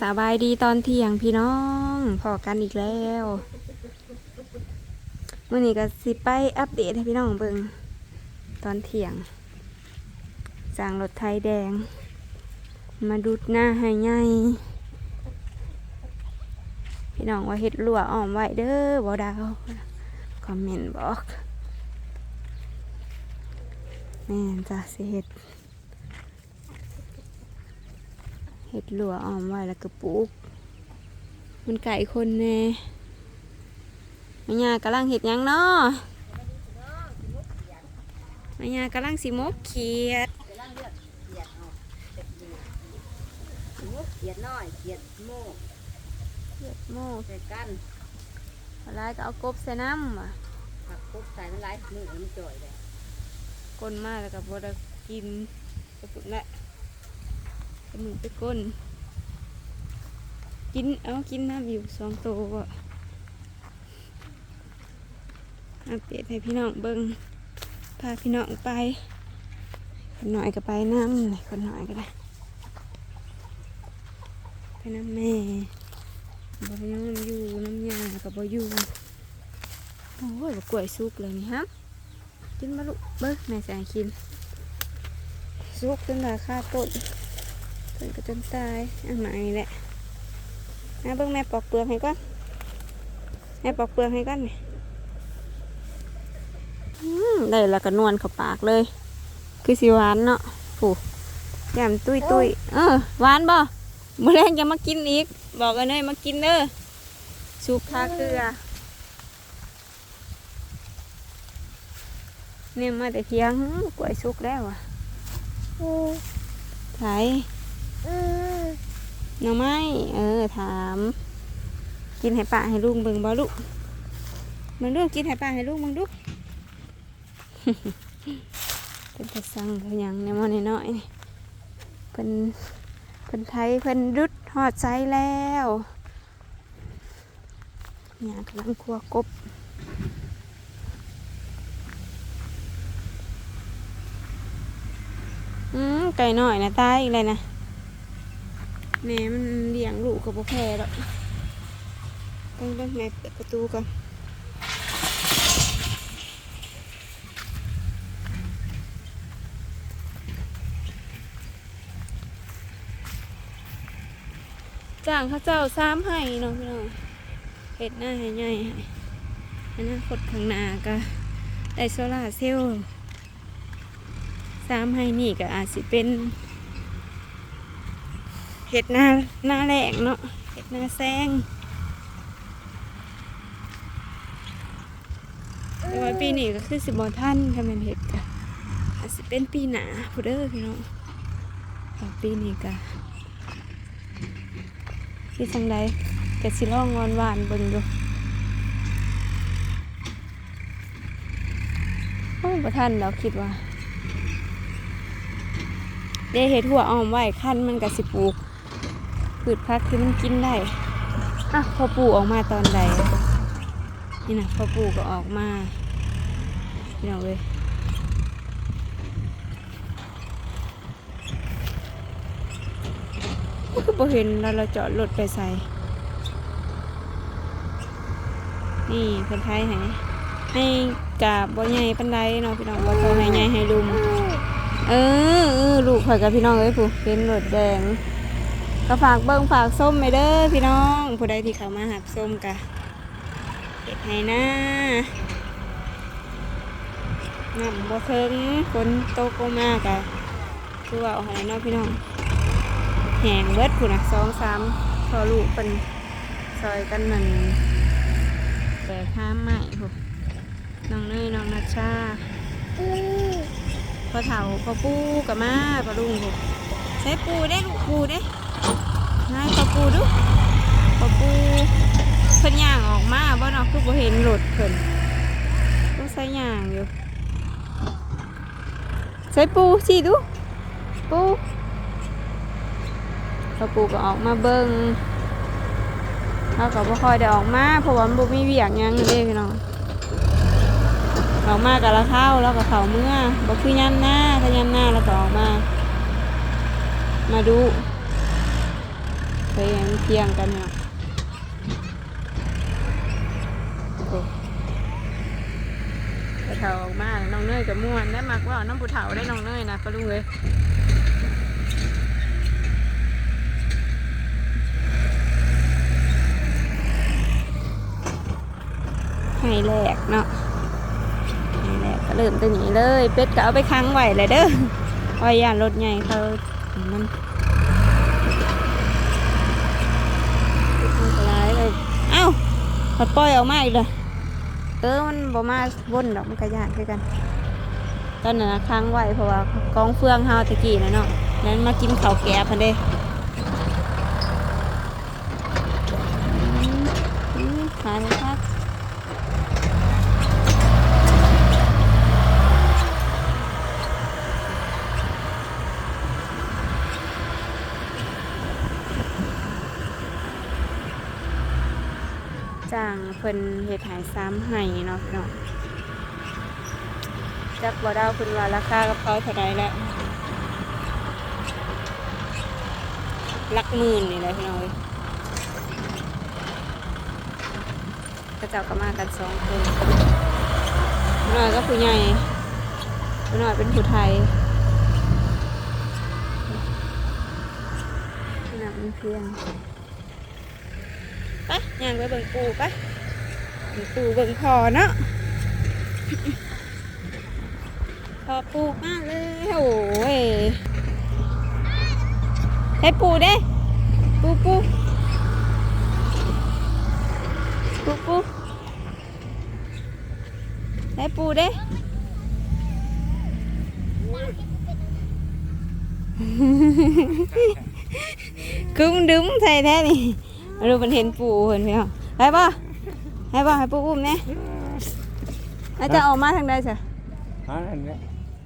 สบายดีตอนเที่ยงพี่น้องพอกันอีกแล้วมื่อนี้ก็สิไปอัปเดตให้พี่น้องเบิ่งตอนเที่ยงสั่งรถไทยแดง มาดูดหน้าให้ใหญ่พี่น้องว่าเฮ็ดลวอ้อมไว้เด้อบ่ดาวคอมเมนต์บอกแม่นจ้ะสิเฮ็ด เห็ดหลัวออมไว้แล้วก็ปลูก มันไก่คนแน่แม่ยากำลังเห็ดหยังเนาะแม่ยากำลังสิมกเขียดกำลังเลือกเขียดเอาเป็ดดีเขียดน้อยเขียดโม่เขียดโมกใส่กันอะไรก็เอากบใส่น้ำอะผักกุ๊บใส่น้ำลายมือมันจ่อยเลยก้นมาแล้วก็บ่ได้กินกระปุกละกระ มือไปก้น กิน เอากินน้ำอยู่สองตัวก็อัปเดตให้พี่น้องเบิ่งพาพี่น้องไป คนหน่อยก็ไปน้ำเลยคนหน่อยก็ได้ ไปน้ำแม่บ่ไปน้ำอยู่น้ำยากับ่อยู่โอ้ยกล้วยสุกเลยนี่ฮะกินมาลูกเบิ้งแม่จะให้กินสุกจนราคาต้น ต้นก็จนตายอะหมานี่แหละนะเบิ้งแม่ปอกเปลือกให้ก่อนแม่ปอกเปลือกให้ก่อนนี่ได้แล้วก็นวลเข้าปากเลย คือสิหวานเนาะผู้ยำตุยตุยเออหวานบ่มื่อแรงจะมากินอีก บอกกันเลยมากินเด้อสุกทาเกลือเนี่ยมาแต่เที่ยงกล้วยสุกแล้วอะไถ หน่อไม้เออ ถาม กินให้ป้าให้ลุงเบิ่งบ่ลูกมึงดูกินให้ป้าให้ลุงมึงดูเป็นตะสั่งเขายังในมอน้อยๆเพิ่นเพิ่นไทยเพิ่นดุดหอดใจแล้วเนี่ยกำลังคัวกบอืมไก่น้อยนะตายอีกเลยนะ แม่มันเลี้ยงลูกกับพ่อแพ้ดอกต้องต้องแม่เปิดประตูก่อนจ้างเขาเจ้าซ้ำให้เนาะพี่น้องเห็ดหน้าให้ใหญ่ให้อนาคตข้างหน้าก็ได้โซล่าเซลล์ซ้ำให้นี่ก็อาจสิเป็น ห็ดหน้าหน้าแรงเนาะเห็ดหน้าแซงแต่ว่าปีนี้ก็คือสิบอท่านถ้าแมันเห็ดก็อาจสิเป็นปีหนาผู้เด้อพี่น้องปีนี้ก็ที่จังใดกะสิล่องงอนหวานเบิ่งดูโอ้บ่ทันแล้วคิดว่าเด้เฮ็ดหัวอ้อมไว้คันมันก็สิปลูก พืชพักที่มันกินได้อะพอปลูกออกมาตอนใด นี่นะพอปลูกก็ออกมาพี่น้องเว้ยก็คือบ่เห็นเราเราจอดรถไปใส่ นี่คนไทยให้ให้กาบบ่ใหญ่ปันไดเนาะพี่น้องบอให้ใหญ่ให้ลุมเออเออลูกข่อยกับพี่น้องเอ้ยผู้เป็นรถแดง ก็ฝากเบิ่งฝากส้มไปเด้อพี่น้อง ผู้ใดที่เขามาหับส้มกะเก็บให้นะน้ำบ่เทิงฝนตกลงมากะคือว่าเอาให้เนาะพี่น้องแหงเบิดผู้นะสองสามพอลูกเป็นซอยกันหนึ่งแต่ข้ามใหม่ผู้น้องเนยน้องนัชชาพอเถาพอปูกับมาพอลุงผู้ใช้ปูได้ลูกปูได้ ให้พอปูดูพอปูเพิ่นย่างออกมาบ่เนาะคือบ่เห็นรถเพิ่นต้องใส่ย่างอยู่ใส่ปูสิดูปูพอปูก็ออกมาเบิ้งเขาก็บ่ค่อยได้ออกมาเพราะว่ามันบ่มีเวียกยังเด้พี่น้องออกมากับละเข้าแล้วก็เข้าเมื่อบ่คือยามหน้าถ้ายามหน้าแล้วก็ออกมา มาดู เคยมันเที่ยงกันเนาะโอ้กระเทาออกมาน้องเนยกับม่วนได้มักว่าน้ำผู้เฒ่าได้น้องเนยนะปะลุงเลยให้แลกเนาะให้แลกก็เริ่มตัวนี้เลย เป็ดก็เอาไปค้างไว้เลยเด้อเพราย่านรถใหญ่เขามัน มันก็ร้ายเลย เอ้า พอปล่อยออกมาอีกเลยเออมันบ่มาวนดอกมันกระยานคือกัน ตอนนั้นนะค้างไว้เพราะว่ากองเฟืองเฮาตะกี้นะเนาะนั้นมากินข้าวแกบพันเด้อืมอืมหายเลยครับ จ้างเพิ่นเฮ็ดหายซ้ำให้เนาะพี่น้องจักบ่ดาวคุณว่าราคากับเขาเท่าไรแล้วลักหมื่นนี่แหละพี่น้องเอ้ยกระเจ้าก็มากันสองคนผู้น้อยก็ผู้ใหญ่น้อยเป็นผู้ไทยหน้อยเป็นเพียง ไปย่างไปเบิ่งปูไปเบิ่งปูเบิ่งพอเนาะพอปูมากเลยโอ้ยให้ปูเด้ปูปูปูปูให้ปูเด้กุ้งดึ้มใส่แท้นี่มา ดูมันเห็นปูเห็นไหมครับให้ป่ะให้ป่ะให้ปูอุ้มเนี่ยแล้วจะออกมาทางใดจ้ะฮะอันเนี้ย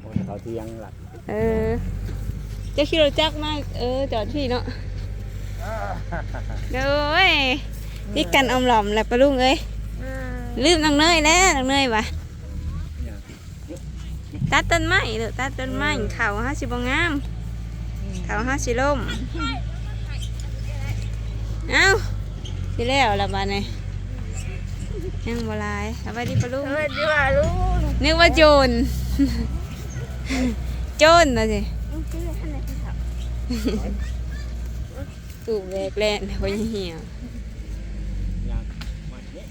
โอ้ยเขาเที่ยงหลักเออเจะขี่รถจักรมากเออจอดที่เนาะเด้ยที่กันอมหล่อมแหละปะลุงเอ้ยลืมน้องเนยแล้วน้องเนยวะตัดต้นไม้เด้อตัดต้นไม้เขาห้าสิบงามเขาห้าสิล่ม เอ้าสิแล้วละบาดนี้ยังบ่หลายเอาไปดิปะลุงสวัสดีว่าลุงนึกว่าโจร โจรนะสิลุงชื่อท่านไหนครับตู่แบกแล่นเขาเหี่ยวยังมาเนี่ย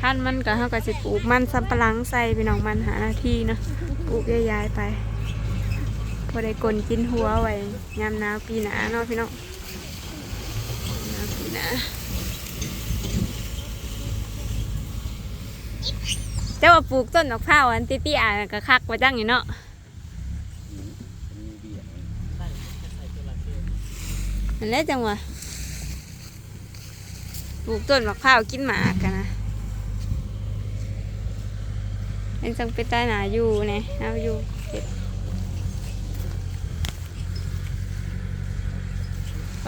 ขั้นมันก็เขาก็สิปลูกมันสับปะหลังใส่พี่น้องมันหาหน้าที่เนาะปลูกย้ายๆไป พอได้กลนกินหัวไว้ยามหนาวปีหนาเนาะพี่น้องหนาวปีหนาแต่ว่าปลูกต้นมะพร้าวอันเตี้ยๆอะก็คักไว้จังอยู่เนาะนั่นแหละจังวะปลูกต้นมะพร้าวกินหมากกันนะเป็นจังเป็นตาหนาอยู่เนี่ยเอาอยู่เฮ็ด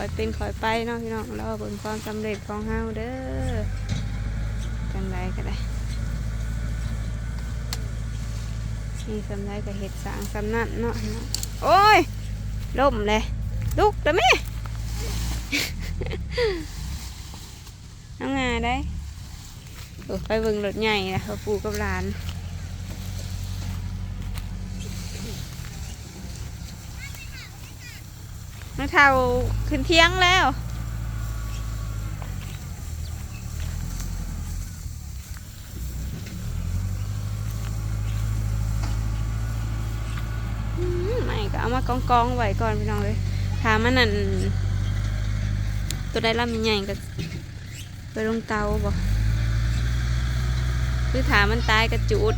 อยเป็นคอยไปเนาะพี่น้องแล้วบนความสำเร็จของเฮาเด้อจังไรก็ได้มีสำไรก็เห็ดสางสำนั่นเนาะโอ้ยล่มเลยลุกแต่แม่น้องงาได้ไปเบิ่งรถใหญ่นะปูกับหลาน น้องเท่าขึ้นเที่ยงแล้วไม่ก็เอามากองกองๆไว้ก่อนพี่น้องเลยถามมันนั่นตัวได้ลำใหญ่ก็ไปลงเตาบ่คือถามมันตายกระจุด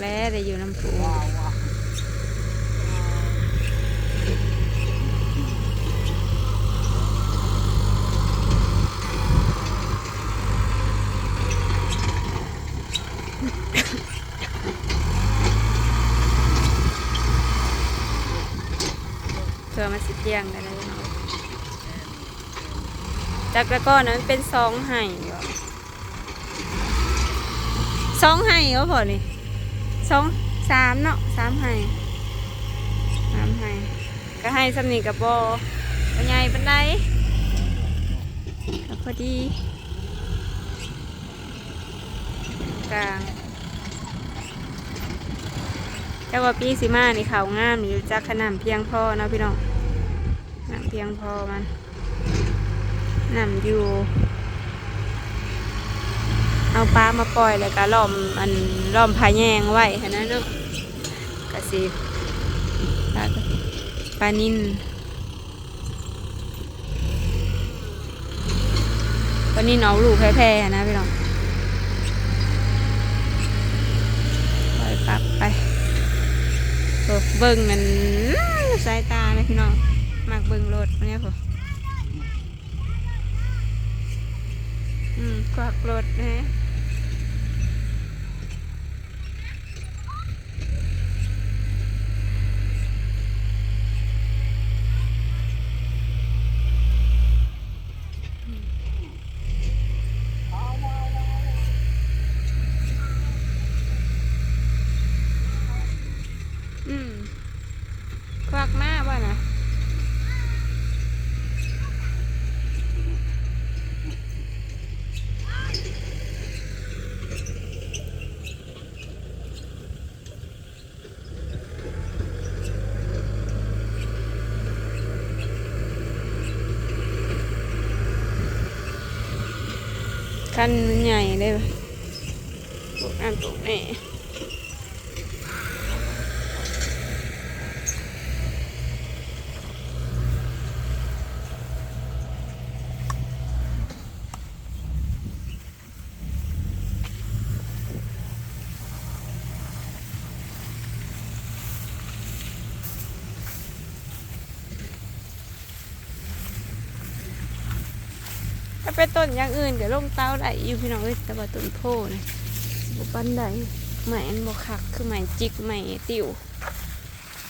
แล้วได้อยู่น้ำพูเธอมาสิเที่ยงได้เลยนาะจากแล้วก็นะมันเป็นซองไห่ซองไห่ก็พอนี่ สองสามเนาะสามไห่สามไห่ก็ให้สำนีกับบอปัญญปันไดก็พอดีกลางแต่ว่าปีสิมานี่เขางามอยู่จักขนำเพียงพอเนาะพี่น้องน้ำเพียงพอมันน้ำอยู่ เอาปลามาปล่อยแล้วก็ล้อมอันล้อมพายแยงไว้หั้นนะเนาะกะสิปลาปลานิ่นปลานิ่นเอาลูกแพร่ๆนะพี่น้องปล่อยปลับไปเบิ่งมันสายตาเลยพี่น้องมากเบิ่งรถเนี่ยผม อืมกวักรถนะ อืมควักมาบ่นะ คันมันใหญ่เลยตกน้ำปลูกนี่ ถ้าเป็นต้นอย่างอื่นก็ลงเต้าได้อยู่พี่น้องเอ้ยแต่ว่าต้นโพนี่บุปันได้ใหม่อันบคักคือใหม่จิกใหม่ติว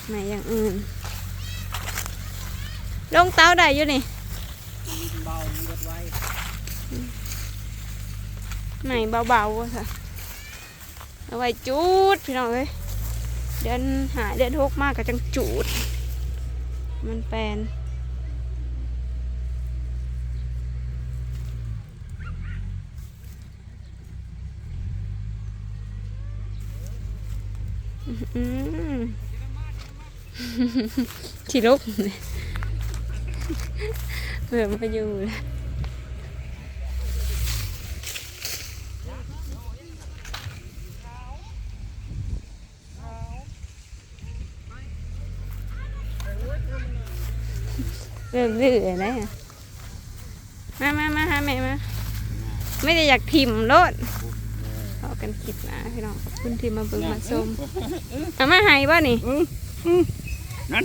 ใหม่อย่างอื่น ลงเต้าได้อยู่นี่เบาเลือดไว้ใหม่เบาๆว่ะค่ะเอาไว้จูดพี่น้องเอ้ยเดือนหาเดือนหกมากก็จังจูด มันแปลน อืมชิลุกเบื่อมาอยู่แล้วเริ่มดื้อแล้วมามามาหาแม่มา ไม่ได้อยากถิ่มรถ กันคลิปนะพี่น้องขอบคุณที่มาเบิ่งมาชมเอามาให้บ่นี่นั่น